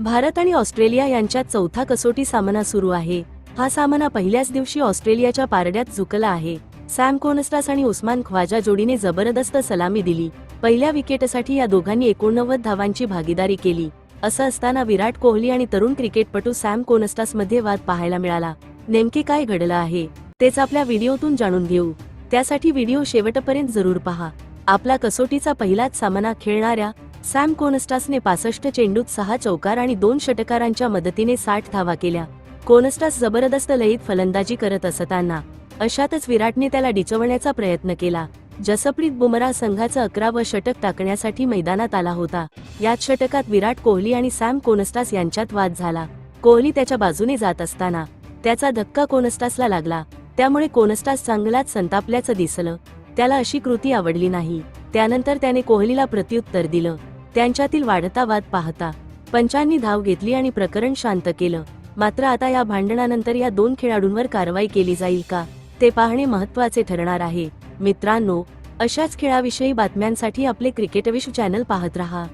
भारत आणि ऑस्ट्रेलिया यांच्यात चौथा कसोटी सामना सुरू आहे. हा सामना पहिल्याच दिवशी ऑस्ट्रेलियाच्या पारड्यात झुकला आहे. सॅम कोनस्टास आणि उस्मान ख्वाजा जोडीने जबरदस्त सलामी दिली. पहिल्या विकेटसाठी या दोघांनी एकोणनव्वद धावांची भागीदारी केली. असं असताना विराट कोहली आणि तरुण क्रिकेटपटू सॅम कोनस्टासमध्ये वाद पाहायला मिळाला. नेमके काय घडलं आहे तेच आपल्या व्हिडिओतून जाणून घेऊ. त्यासाठी व्हिडिओ शेवटपर्यंत जरूर पहा. आपला कसोटीचा पहिलाच सामना खेळणाऱ्या सॅम कोनस्टासने पासष्ट चेंडूत सहा चौकार आणि दोन षटकारांच्या मदतीने साठ धावा केल्या. कोनस्टास जबरदस्त लयीत फलंदाजी करत असताना अशातच विराटने त्याला डिचवण्याचा प्रयत्न केला. जसप्रीत बुमराह संघाचं अकरावं षटक टाकण्यासाठी मैदानात आला होता. याच षटकात विराट कोहली आणि सॅम कोनस्टास यांच्यात वाद झाला. कोहली त्याच्या बाजूने जात असताना त्याचा धक्का कोनस्टासला लागला. त्यामुळे कोनस्टास चांगलाच संतापल्याचं दिसलं. त्याला अशी कृती आवडली नाही. त्यानंतर त्याने कोहलीला प्रत्युत्तर दिलं. त्यांच्यातील वाढता वाद पाहता पंचांनी धाव घेतली आणि प्रकरण शांत केलं. मात्र आता या भांडणानंतर या दोन खेळाडूंवर कारवाई केली जाईल का ते पाहणे महत्त्वाचे ठरणार आहे. मित्रांनो अशाच खेळाविषयी बातम्यांसाठी आपले क्रिकेट विश्व चॅनल पाहत रहा.